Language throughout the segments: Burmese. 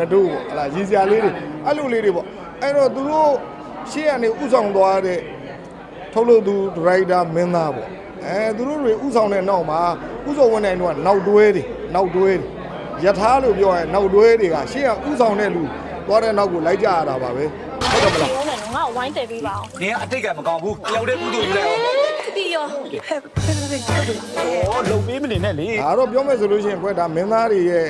ငတို့ပေါ့ဟလာရည်စရာလေးတွေအဲ့လိုလေးတွေပေါ့အဲ့တော့သူတို့ရှေ့ကနေဥဆောင်သွားတဲ့ထုတ်လုပ်သူဒရိုက်တာမင်းသားပေါ့အဲသူတို့တွေဥဆောင်တဲ့နောက်မှာဥဆောင်ဝင်နိုင်တော့နောက်တွဲတွေနောက်တွဲတွေယထာလို့ပြောရင်နောက်တွဲတွေကရှေ့ကဥဆောင်တဲ့လူသွားတဲ့နောက်ကိုလိုက်ကြရတာပါပဲဟုတ်တယ်မလားဘုံနဲ့ငါ့ကိုဝိုင်းတယ်ပေးပါအောင်နင်ကအတိတ်ကမကောင်းဘူးတယောက်တည်းကုသိုလ်ယူလိုက်အောင်ပြီးရောဟောလုံပေးမနေနဲ့လေဒါတော့ပြောမယ်ဆိုလို့ရှိရင်ကွဒါမင်းသားတွေရဲ့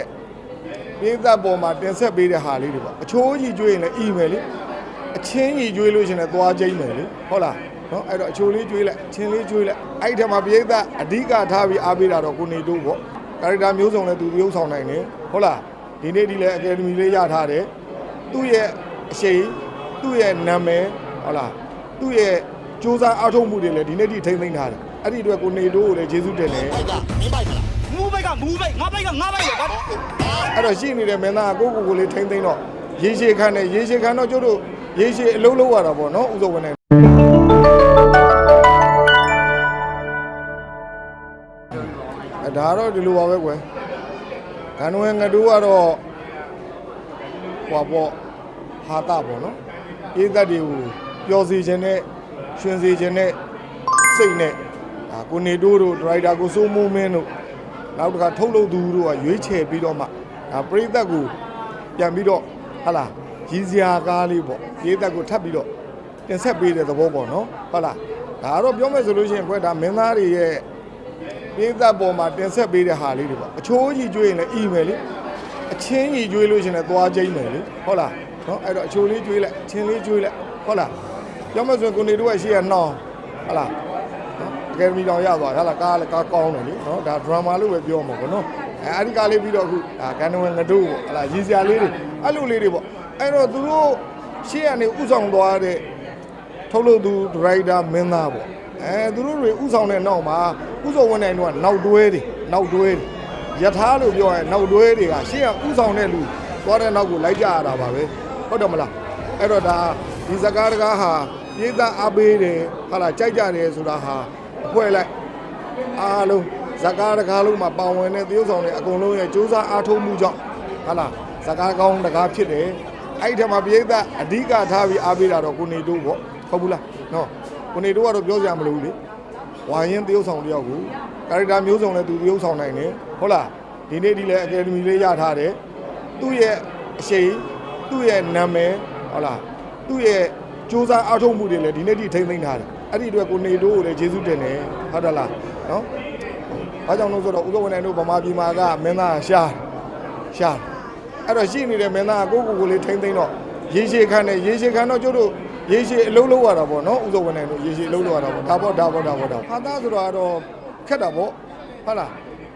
ပြင်းသက်ပေါ်မှာတင်ဆက်ပေးတဲ့ဟာလေးတွေပေါ့အချိုးကြီးကျွေးရင်လည်းအီမယ်လေအချင်းကြီးကျွေးလို့ရှိရင်လည်းသွားကျိမ့်မယ်လေဟုတ်လားနော်အဲ့တော့အချိုးလေးကျွေးလိုက်အချင်းလေးကျွေးလိုက်အဲ့ဒီထက်မှာပြိဿအဓိကထားပြီးအားပေးတာတော့ကိုနေတို့ပေါ့ကာရီတာမျိုးစုံလည်းသူတရုပ်ဆောင်နိုင်တယ်ဟုတ်လားဒီနေ့ဒီလည်းအကယ်ဒမီလေးရထားတယ်သူ့ရဲ့အရှိန်သူ့ရဲ့နာမည်ဟုတ်လားသူ့ရဲ့စူးစမ်းအားထုတ်မှုတွေလည်းဒီနေ့ထိထိမ့်သိမ်းထားတယ် အဲ့ဒီအတွက်ကိုနေတို့ကိုလည်းကျေးဇူးတင်တယ်မူးဘက်ကမူးဘက်ငါဘက်ကငါဘက်ရောကွာအဲ့တော့ရှိနေတဲ့မင်းသားကကိုယ့်ကိုယ်ကိုလေးထိမ့်သိမ့်တော့ရေရှည်ခံတယ်ရေရှည်ခံတော့ကျတို့ရေရှည်အလုံးလုံးရတာပေါ့နော်ဥစ္စာဝင်နေအဲဒါကတော့ဒီလိုပါပဲကွယ်ဂန်နဝဲငတူကတော့ဟွာပေါ့ဟာတာပေါ့နော်အေးသက်တွေကိုပျော်စီခြင်းနဲ့ရွှင်စီခြင်းနဲ့စိတ်နဲ့ ဒါကိုနေတိုးတို့ဒရိုက်တာကိုစိုးမိုးမင်းတို့နောက်တစ်ခါထုတ်လုပ်သူတို့ကရွေးချယ်ပြီးတော့မှဒါပရိသတ်ကိုပြန်ပြီးတော့ဟာလာရည်စရာကားလေးပေါ့ပရိသတ်ကိုထပ်ပြီးတော့တင်ဆက်ပေးတဲ့သဘောပေါ့နော်ဟုတ်လားဒါကတော့ပြောမယ်ဆိုလို့ရှိရင်ခွဲဒါမင်းသားတွေရဲ့ပရိသတ်ပေါ်မှာတင်ဆက်ပေးတဲ့ဟာလေးတွေပေါ့အချိုးကြီးကျွေးရင်လည်းအီမယ်လေအချင်းကြီးကျွေးလို့ရှိရင်လည်းသွားကျိမ့်မယ်လေဟုတ်လားနော်အဲ့တော့အချိုးလေးကျွေးလိုက်အချင်းလေးကျွေးလိုက်ဟုတ်လားပြောမယ်ဆိုရင်ကိုနေတို့ကရှိရနှောင်းဟုတ်လားနော်အ ကယ်ဒမီတောင်ရသွားတယ်ဟာလာကားလည်းကားကောင်းတယ်လေနော်ဒါဒရမာလို့ပဲပြောမှာပေါ့နော်အဲအဲ့ဒီကားလေးပြီးတော့အခုဒါကန်နဝင်ငတို့ပေါ့ဟာလာရည်စရာလေးတွေအဲ့လိုလေးတွေပေါ့အဲ့တော့သူတို့ရှေ့ကနေဥဆောင်သွားတဲ့ထုတ်လုပ်သူဒရိုက်တာမင်းသားပေါ့အဲသူတို့တွေဥဆောင်တဲ့နောက်မှာဥဆောင်ဝင်နိုင်တော့နောက်တွဲတွေနောက်တွဲတွေယထာလို့ပြောရင်နောက်တွဲတွေကရှေ့ကဥဆောင်တဲ့လူသွားတဲ့နောက်ကိုလိုက်ကြရတာပါပဲဟုတ်တယ်မလားအဲ့တော့ဒါဒီစကားတကားဟာပြည်သားအပေးတယ်ဟာလာကြိုက်ကြတယ်ဆိုတာဟာအ ဖွဲလိုက်အားလုံးဇကာတကားလုံးမှာပါဝင်တဲ့သရုပ်ဆောင်တွေအကုန်လုံးရဲ့စူးစမ်းအားထုတ်မှုကြောင့်ဟာလားဇကာကောင်းတကားဖြစ်တယ်အဲ့ဒီထက်မှာပြိဿအဓိကထားပြီးအားပေးတာတော့ကိုနေတို့ပေါ့ဟုတ်ဘူးလားနော်ကိုနေတို့ကတော့ပြောစရာမလိုဘူးလေဝါရင်သရုပ်ဆောင်တယောက်ကိုကာရီတာမျိုးစုံလည်းသူသရုပ်ဆောင်နိုင်တယ်ဟုတ်လားဒီနေ့ဒီလည်းအကယ်ဒမီလေးရထားတယ်သူ့ရဲ့အရှိန်သူ့ရဲ့နာမည်ဟုတ်လားသူ့ရဲ့စူးစမ်းအားထုတ်မှုတွေလည်းဒီနေ့ထိထိမ့်သိမ်းထားတယ် အဲ့ဒီအတွက်ကိုနေတို့ကိုလည်းကျေးဇူးတင်တယ်ဟုတ်တယ်လားနော်။ဘာကြောင့်လို့ဆိုတော့ဥသောဝန်နိုင်တို့ဗမာပြည်မှာကမင်းသားရှားရှားအဲ့တော့ရှိနေတဲ့မင်းသားကကိုယ့်ကိုယ်ကိုလေးထိမ့်သိမ့်တော့ရေရှည်ခံတယ်ရေရှည်ခံတော့ကျတို့ရေရှည်အလုံးလုံးရတာပေါ့နော်ဥသောဝန်နိုင်တို့ရေရှည်အလုံးလုံးရတာပေါ့ဒါပေါ့ဒါပေါ့ဒါပေါ့ဒါဟာသားဆိုတော့ကတော့ခက်တာပေါ့ဟုတ်လား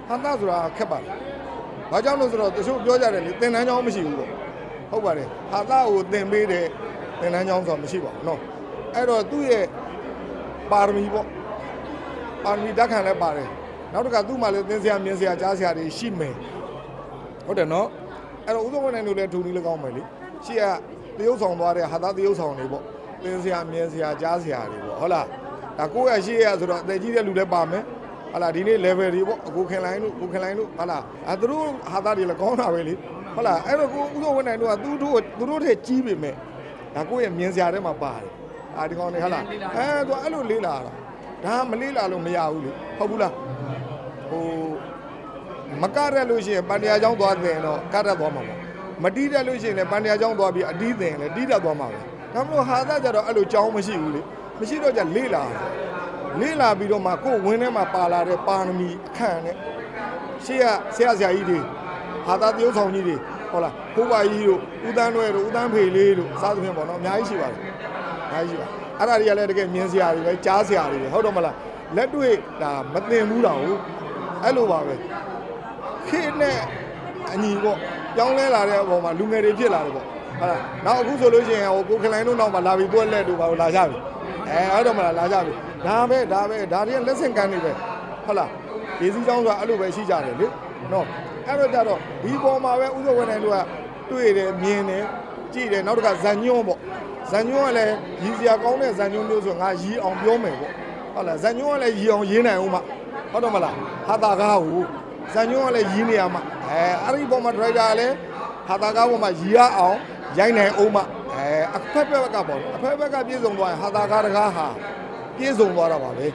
ဟာသားဆိုတာခက်ပါလားဘာကြောင့်လို့ဆိုတော့တချို့ပြောကြတယ်လေသင်တန်းကျောင်းမရှိဘူးပေါ့ဟုတ်ပါတယ်ဟာသားကိုသင်ပေးတဲ့သင်တန်းကျောင်းဆိုတာမရှိပါဘူးနော်အဲ့တော့သူ့ရဲ့ ပါရမီပေါ့ပါရမီတက်ခံလည်းပါတယ်နောက်တစ်ခါသူ့မှာလည်းသင်ဆရာမြင်ဆရာကြားဆရာတွေရှိမယ်ဟုတ်တယ်နော်အဲ့တော့ဥသောဝန်နိုင်တို့လည်းဒူနီလည်းကောင်းမယ်လေရှေ့ကတရုပ်ဆောင်သွားတဲ့ဟာသားတရုပ်ဆောင်တွေပေါ့သင်ဆရာမြင်ဆရာကြားဆရာတွေပေါ့ဟုတ်လားဒါကိုယ့်ရဲ့ရှေ့ရဆိုတော့အသက်ကြီးတဲ့လူလည်းပါမယ်ဟာလာဒီနေ့ level တွေပေါ့အကိုခင်လိုင်းတို့ကိုခင်လိုင်းတို့ဟာလာအဲသူတို့ဟာသားတွေလည်းကောင်းတာပဲလေဟုတ်လားအဲ့တော့ကိုဥသောဝန်နိုင်တို့ကသူတို့သူတို့ထက်ကြီးပေမဲ့ဒါကိုယ့်ရဲ့မြင်ဆရာထဲမှာပါတယ် အာဒီကောင်တွေဟာလာအဲသူအဲ့လိုလေးလာတာဒါမလေးလာလို့မရဘူးလေဟုတ်ဘူးလားဟိုမကရက်လို့ရှိရင်ပန်တရားကျောင်းသွားတင်တော့ကတ်ရက်သွားမှာပေါ့မတီးတက်လို့ရှိရင်လည်းပန်တရားကျောင်းသွားပြီးအတီးတင်လည်းတီးတက်သွားမှာပဲဒါမလို့ဟာသကြတော့အဲ့လိုကျောင်းမရှိဘူးလေမရှိတော့ကြလေးလာတယ်လေးလာပြီးတော့မှကိုယ်ဝင်းထဲမှာပါလာတဲ့ပါရမီအခန့်နဲ့ရှေ့ကဆရာဆရာကြီးတွေဟာသာတရုပ်ဆောင်ကြီးတွေဟုတ်လားဘိုးဘကြီးတို့ဦးတန်းတွဲတို့ဦးတန်းဖေလေးတို့စသဖြင့်ပေါ့နော်အများကြီးရှိပါတယ် အားရှိပါအဲ့ဒါတွေကလည်းတကယ်မြင်စရာတွေပဲကြားစရာတွေပဲဟုတ်တော့မလားလက်တွေ့ဒါမသိဘူးတော့ဘူးအဲ့လိုပါပဲခေတ်နဲ့အညီပေါ့ပြောင်းလဲလာတဲ့အပေါ်မှာလူငယ်တွေဖြစ်လာတယ်ပေါ့ဟုတ်လားနောက်အခုဆိုလို့ရှိရင်ဟိုကိုခလိုင်းတို့နောက်မှာလာပြီးတွက်လက်တို့ပါလာကြပြီအဲဟုတ်တော့မလားလာကြပြီဒါပဲဒါပဲဒါတွေကလက်ဆင့်ကမ်းနေပဲဟုတ်လားဒီစည်းကြောင်းဆိုတာအဲ့လိုပဲရှိကြတယ်လေနော်အဲ့တော့ကြတော့ဒီပေါ်မှာပဲဥစ္စာဝန်နိုင်တို့ကတွေ့တယ်မြင်တယ်ကြည့်တယ်နောက်တစ်ခါဇန်ညွန့်ပေါ့ ဇန်ညွန်းကလည်းရည်စရာကောင်းတဲ့ဇန်ညွန်းမျိုးဆိုငါရည်အောင်ပြောမယ်ပေါ့ဟုတ်လားဇန်ညွန်းကလည်းရည်အောင်ရေးနိုင်အောင်မဟုတ်တော့မလားဟာတာကားကိုဇန်ညွန်းကလည်းရည်နေရမှာအဲအဲ့ဒီပေါ်မှာဒရိုက်တာကလည်းဟဟာတာကားပေါ်မှာရီရအောင်ရိုက်နိုင်အောင်မှအဲအဖက်ဖက်ကပေါ့နော်အဖက်ဖက်ကပြည့်စုံသွားရင်ဟာတာကားတကားဟာပြည့်စုံသွားတာပါပဲ